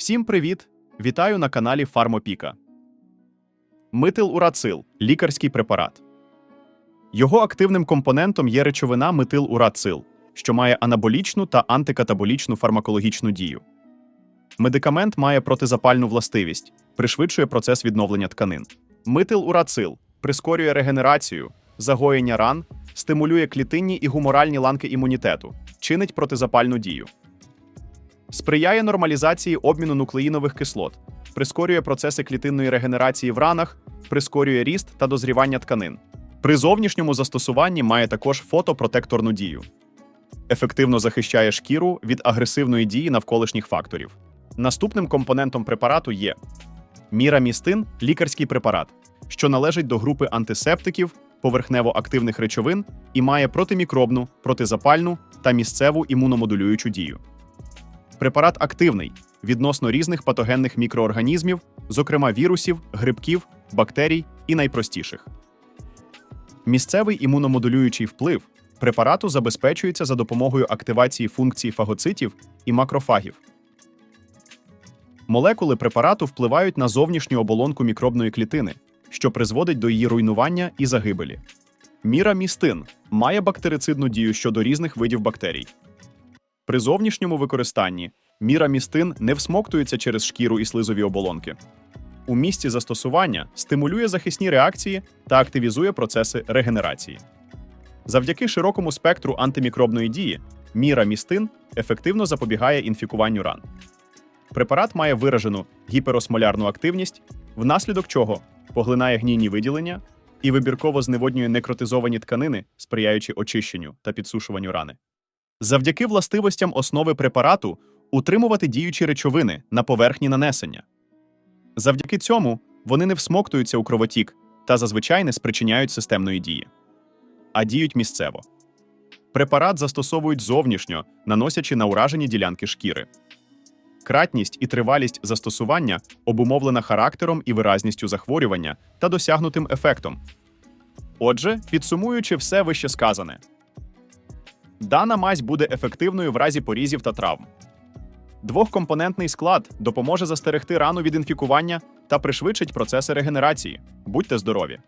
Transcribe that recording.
Всім привіт! Вітаю на каналі Фармопіка. Метилурацил лікарський препарат. Його активним компонентом є речовина метилурацил, що має анаболічну та антикатаболічну фармакологічну дію. Медикамент має протизапальну властивість, пришвидшує процес відновлення тканин. Метилурацил прискорює регенерацію, загоєння ран, стимулює клітинні і гуморальні ланки імунітету, чинить протизапальну дію. Сприяє нормалізації обміну нуклеїнових кислот, прискорює процеси клітинної регенерації в ранах, прискорює ріст та дозрівання тканин. При зовнішньому застосуванні має також фотопротекторну дію. Ефективно захищає шкіру від агресивної дії навколишніх факторів. Наступним компонентом препарату є мірамістин лікарський препарат, що належить до групи антисептиків, поверхнево-активних речовин і має протимікробну, протизапальну та місцеву імуномодулюючу дію. Препарат активний відносно різних патогенних мікроорганізмів, зокрема вірусів, грибків, бактерій і найпростіших. Місцевий імуномодулюючий вплив препарату забезпечується за допомогою активації функцій фагоцитів і макрофагів. Молекули препарату впливають на зовнішню оболонку мікробної клітини, що призводить до її руйнування і загибелі. Мірамістин має бактерицидну дію щодо різних видів бактерій. При зовнішньому використанні мірамістин не всмоктується через шкіру і слизові оболонки. У місці застосування стимулює захисні реакції та активізує процеси регенерації. Завдяки широкому спектру антимікробної дії мірамістин ефективно запобігає інфікуванню ран. Препарат має виражену гіперосмолярну активність, внаслідок чого поглинає гнійні виділення і вибірково зневоднює некротизовані тканини, сприяючи очищенню та підсушуванню рани. Завдяки властивостям основи препарату утримувати діючі речовини на поверхні нанесення. Завдяки цьому вони не всмоктуються у кровотік та зазвичай не спричиняють системної дії, а діють місцево. Препарат застосовують зовнішньо, наносячи на уражені ділянки шкіри. Кратність і тривалість застосування обумовлена характером і виразністю захворювання та досягнутим ефектом. Отже, підсумуючи все вище сказане, Дана мазь буде ефективною в разі порізів та травм. Двохкомпонентний склад допоможе застерегти рану від інфікування та пришвидшить процеси регенерації. Будьте здорові!